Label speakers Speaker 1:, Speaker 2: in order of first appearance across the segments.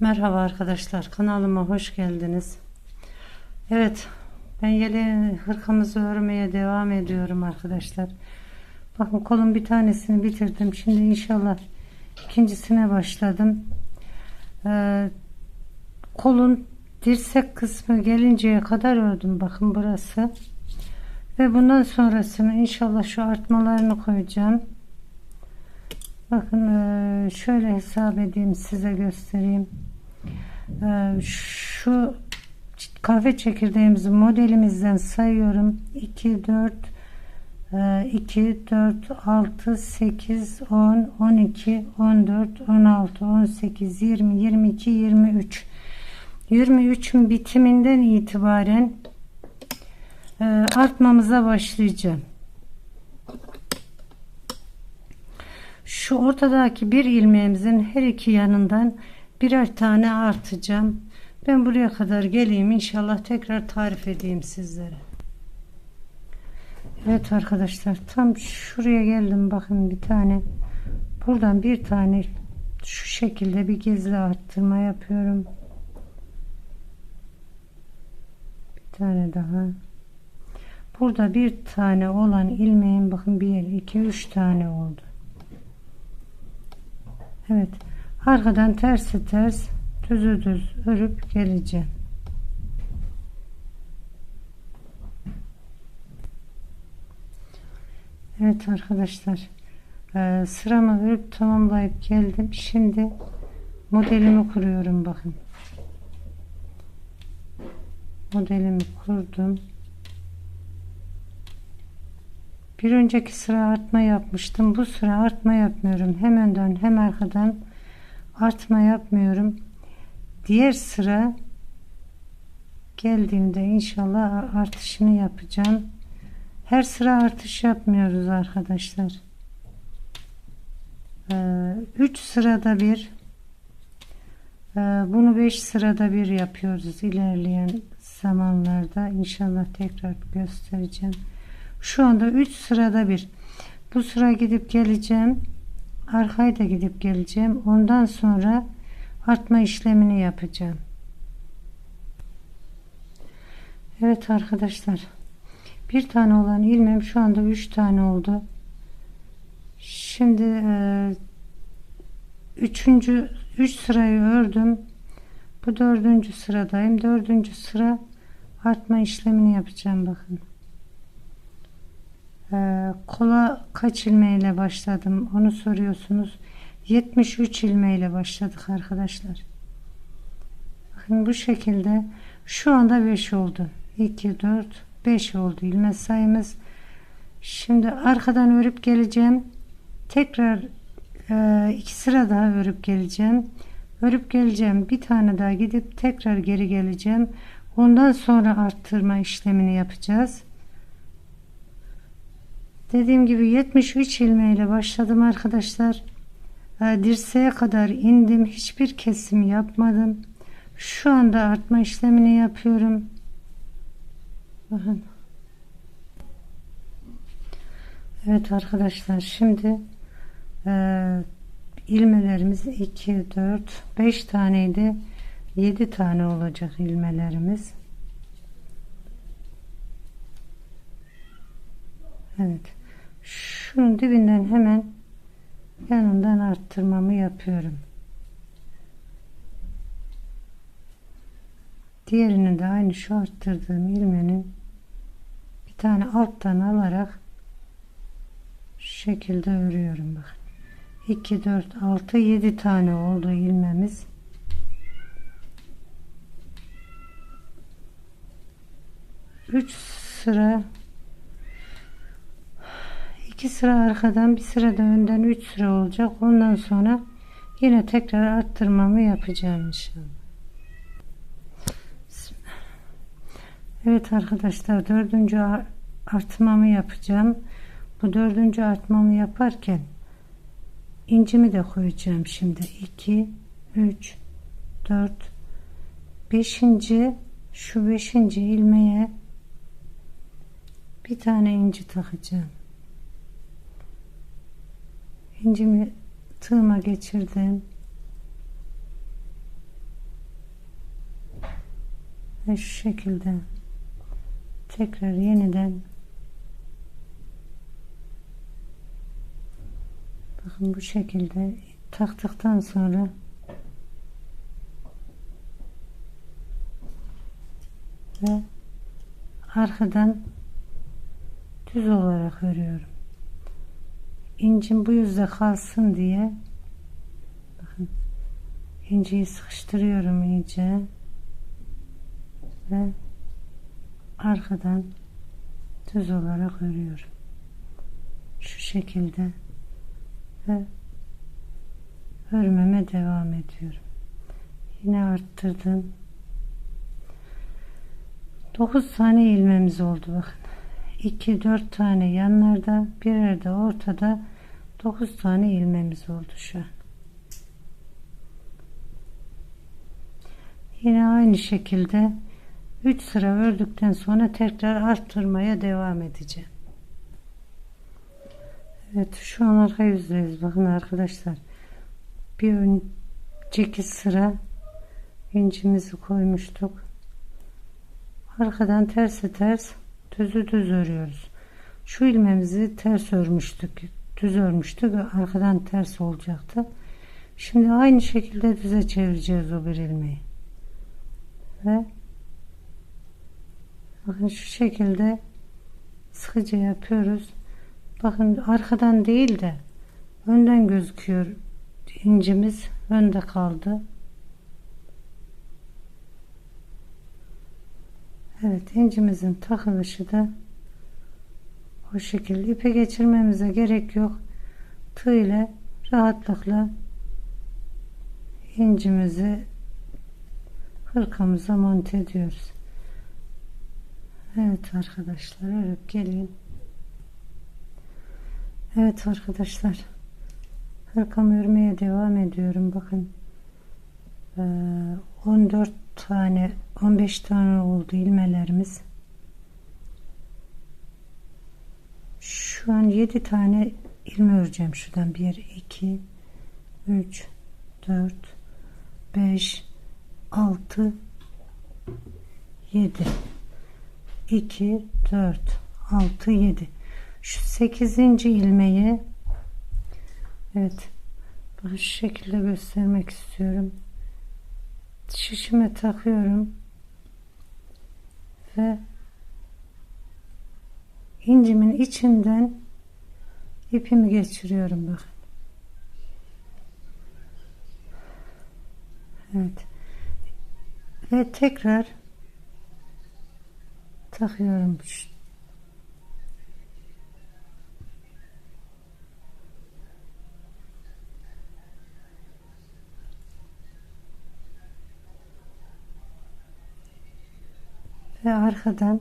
Speaker 1: Merhaba arkadaşlar kanalıma hoş geldiniz. Evet ben yeni hırkamızı örmeye devam ediyorum arkadaşlar. Bakın kolun bir tanesini bitirdim. Şimdi inşallah ikincisine başladım. Ee, kolun dirsek kısmı gelinceye kadar ördüm. Bakın burası. Ve bundan sonrasını inşallah şu artmalarını koyacağım. Bakın e, şöyle hesap edeyim size göstereyim. E, şu kahve çekirdeğimizi modelimizden sayıyorum. 2, 4, 2, 4, 6, 8, 10, 12, 14, 16, 18, 20, 22, 23. 23'ün bitiminden itibaren e, artmamıza başlayacağım. Şu ortadaki bir ilmeğimizin her iki yanından birer tane artacağım. Ben buraya kadar geleyim inşallah tekrar tarif edeyim sizlere. Evet arkadaşlar tam şuraya geldim bakın bir tane buradan bir tane şu şekilde bir gizli arttırma yapıyorum. Bir tane daha. Burada bir tane olan ilmeğin bakın bir iki üç tane oldu. Evet. Arkadan tersi ters düzü düz örüp geleceğim. Evet arkadaşlar e, sıramı örüp tamamlayıp geldim. Şimdi modelimi kuruyorum bakın. Modelimi kurdum. Bir önceki sıra artma yapmıştım. Bu sıra artma yapmıyorum. Hem önden hem arkadan artma yapmıyorum. Diğer sıra geldiğimde inşallah artışını yapacağım. Her sıra artış yapmıyoruz arkadaşlar. 3 ee, sırada bir ee, bunu 5 sırada bir yapıyoruz ilerleyen zamanlarda inşallah tekrar göstereceğim. Şu anda 3 sırada bir. Bu sıra gidip geleceğim. Arkaya da gidip geleceğim. Ondan sonra artma işlemini yapacağım. Evet arkadaşlar. Bir tane olan ilmem şu anda 3 tane oldu. Şimdi e, üçüncü 3 sırayı ördüm. Bu dördüncü sıradayım. Dördüncü sıra artma işlemini yapacağım bakın. Ee, kola kaç ilmeğiyle başladım? Onu soruyorsunuz. 73 ilmeğiyle başladık arkadaşlar. Bakın bu şekilde şu anda 5 oldu. 2 4 5 oldu ilmek sayımız. Şimdi arkadan örüp geleceğim. Tekrar e, iki sıra daha örüp geleceğim. Örüp geleceğim. Bir tane daha gidip tekrar geri geleceğim. Ondan sonra arttırma işlemini yapacağız Dediğim gibi 73 ilmeğiyle başladım arkadaşlar. Ee, dirseğe kadar indim. Hiçbir kesim yapmadım. Şu anda artma işlemini yapıyorum. Bakın. Evet arkadaşlar şimdi e, ilmelerimiz 2 4 5 taneydi 7 tane olacak ilmelerimiz Evet şunun dibinden hemen yanından arttırmamı yapıyorum. Diğerini de aynı şu arttırdığım ilmenin bir tane alttan alarak şu şekilde örüyorum bakın. 2 4 6 7 tane oldu ilmemiz. Üç sıra iki sıra arkadan bir sıra da önden üç sıra olacak ondan sonra yine tekrar arttırmamı yapacağım inşallah Evet arkadaşlar dördüncü artmamı yapacağım bu dördüncü artmamı yaparken incimi de koyacağım şimdi 2 3 4 5. şu 5. ilmeğe bir tane inci takacağım incimi tığıma geçirdim ve şu şekilde tekrar yeniden bakın bu şekilde taktıktan sonra ve arkadan düz olarak örüyorum. İncim bu yüzde kalsın diye bakın inciyi sıkıştırıyorum iyice ve arkadan düz olarak örüyorum. Şu şekilde ve örmeme devam ediyorum. Yine arttırdım. 9 tane ilmemiz oldu bakın. 2 4 tane yanlarda, birer de ortada 9 tane ilmemiz oldu şu an. Yine aynı şekilde 3 sıra ördükten sonra tekrar arttırmaya devam edeceğim. Evet şu an arka yüzdeyiz. Bakın arkadaşlar. Bir önceki sıra incimizi koymuştuk. Arkadan terse ters düzü düz örüyoruz. Şu ilmemizi ters örmüştük. Düz örmüştük ve arkadan ters olacaktı. Şimdi aynı şekilde düze çevireceğiz o bir ilmeği. Ve bakın şu şekilde sıkıca yapıyoruz. Bakın arkadan değil de önden gözüküyor incimiz önde kaldı. Evet incimizin takılışı da o şekilde ipe geçirmemize gerek yok. Tığ ile rahatlıkla incimizi hırkamıza monte ediyoruz. Evet arkadaşlar örüp geleyim. Evet arkadaşlar hırkamı örmeye devam ediyorum. Bakın 14 tane 15 tane oldu ilmelerimiz. Şu an 7 tane ilme öreceğim şuradan 1 2 3 4 5 6 7 2 4 6 7 şu 8. ilmeği evet bu şekilde göstermek istiyorum şişime takıyorum ve incimin içinden ipimi geçiriyorum bakın. Evet. Ve tekrar takıyorum. Ve arkadan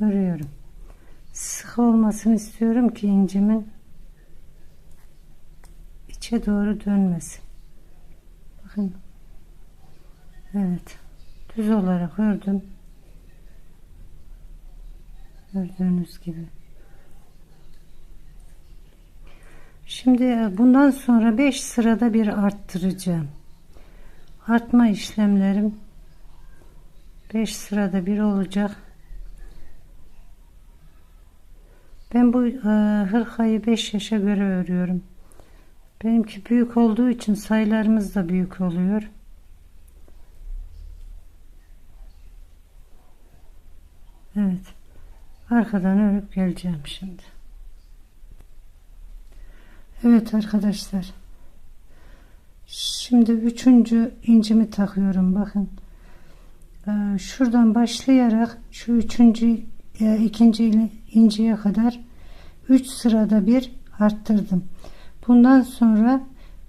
Speaker 1: örüyorum. Sık olmasını istiyorum ki incimin içe doğru dönmesin. Bakın. Evet. Düz olarak ördüm. Gördüğünüz gibi. Şimdi bundan sonra 5 sırada bir arttıracağım artma işlemlerim 5 sırada bir olacak. Ben bu e, hırkayı 5 yaşa göre örüyorum. Benimki büyük olduğu için sayılarımız da büyük oluyor. Evet. Arkadan örüp geleceğim şimdi. Evet arkadaşlar. Şimdi üçüncü incimi takıyorum. Bakın. Ee, şuradan başlayarak şu üçüncü e, ikinci inciye kadar 3 sırada bir arttırdım. Bundan sonra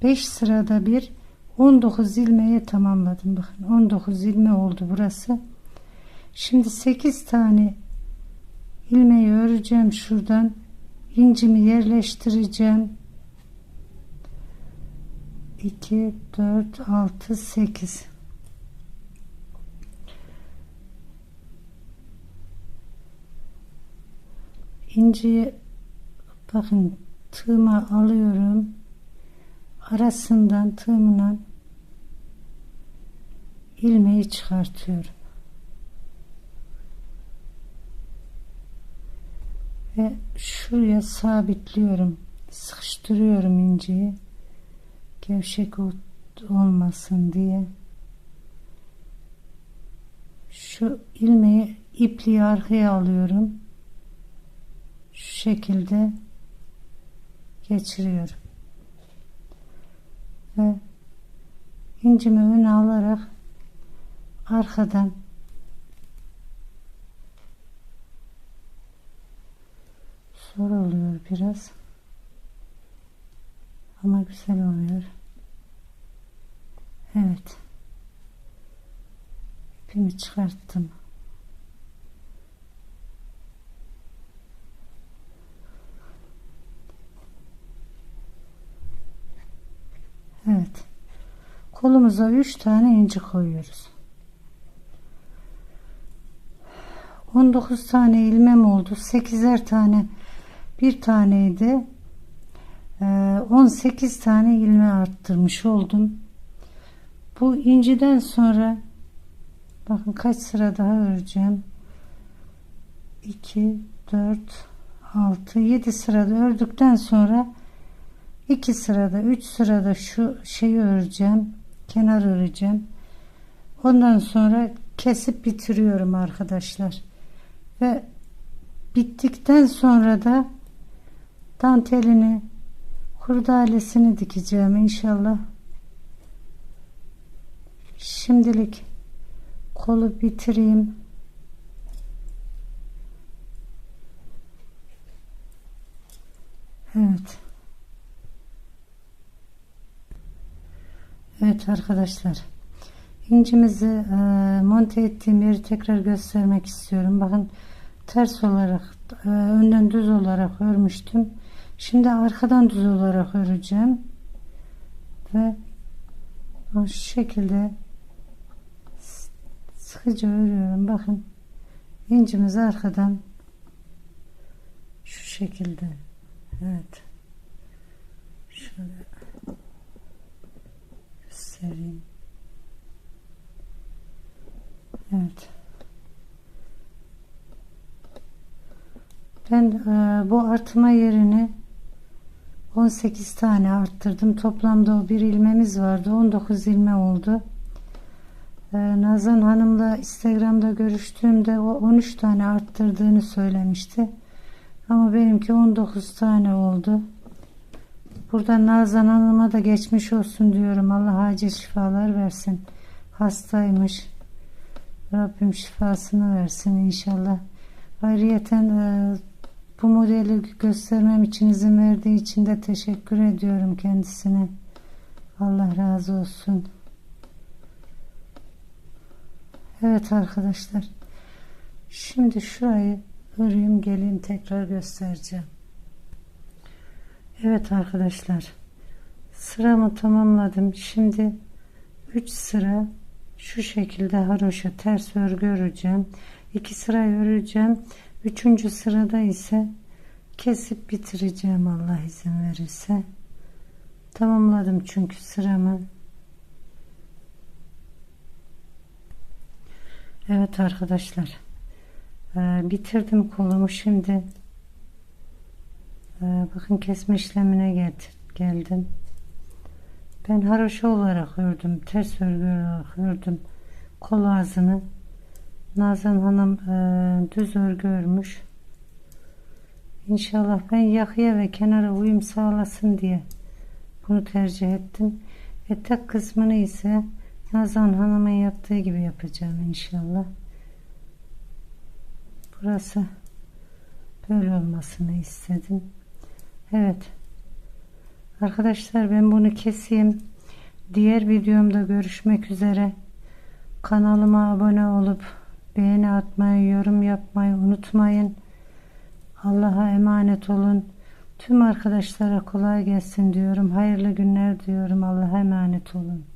Speaker 1: 5 sırada bir 19 ilmeği tamamladım. Bakın 19 ilme oldu burası. Şimdi 8 tane ilmeği öreceğim şuradan. incimi yerleştireceğim. 2 4 6 8 inciyi bakın tığıma alıyorum arasından tığımla ilmeği çıkartıyorum. Ve şuraya sabitliyorum. Sıkıştırıyorum inciyi. Gevşek ol- olmasın diye. Şu ilmeği ipliği arkaya alıyorum. Şu şekilde geçiriyorum. Ve incimi öne alarak arkadan zor oluyor biraz ama güzel oluyor. Evet. İpimi çıkarttım. Evet. Kolumuza 3 tane inci koyuyoruz. 19 tane ilmem oldu. 8'er tane bir taneydi 18 tane ilme arttırmış oldum. Bu inciden sonra bakın kaç sıra daha öreceğim? 2 4 6 7 sırada ördükten sonra 2 sırada 3 sırada şu şeyi öreceğim kenar öreceğim. Ondan sonra kesip bitiriyorum arkadaşlar. Ve bittikten sonra da dantelini kurdalesini dikeceğim inşallah. Şimdilik kolu bitireyim. Evet. Evet arkadaşlar. İncimizi e, monte ettiğim yeri tekrar göstermek istiyorum. Bakın ters olarak e, önden düz olarak örmüştüm şimdi arkadan düz olarak öreceğim. Ve bu şekilde sıkıca örüyorum. Bakın incimiz arkadan şu şekilde. Evet. Şöyle göstereyim. Evet. Ben e, bu artma yerini 18 tane arttırdım toplamda o bir ilmemiz vardı 19 ilme oldu e, Nazan Hanım'la Instagram'da görüştüğümde o 13 tane arttırdığını söylemişti ama benimki 19 tane oldu Burada Nazan Hanım'a da geçmiş olsun diyorum. Allah acil şifalar versin. Hastaymış. Rabbim şifasını versin inşallah. Ayrıyeten e, bu modeli göstermem için izin verdiği için de teşekkür ediyorum kendisine. Allah razı olsun. Evet arkadaşlar. Şimdi şurayı öreyim geleyim tekrar göstereceğim. Evet arkadaşlar sıramı tamamladım şimdi 3 sıra şu şekilde haroşa ters örgü öreceğim 2 sıra öreceğim 3. sırada ise kesip bitireceğim Allah izin verirse tamamladım çünkü sıramı Evet arkadaşlar bitirdim kolumu şimdi ee, bakın kesme işlemine gel geldim. Ben haroşa olarak ördüm. Ters örgü olarak ördüm. Kol ağzını. Nazan Hanım e, düz örgü örmüş. İnşallah ben yakıya ve kenara uyum sağlasın diye bunu tercih ettim. Etek kısmını ise Nazan Hanım'ın yaptığı gibi yapacağım inşallah. Burası böyle olmasını istedim. Evet. Arkadaşlar ben bunu keseyim. Diğer videomda görüşmek üzere. Kanalıma abone olup beğeni atmayı, yorum yapmayı unutmayın. Allah'a emanet olun. Tüm arkadaşlara kolay gelsin diyorum. Hayırlı günler diyorum. Allah'a emanet olun.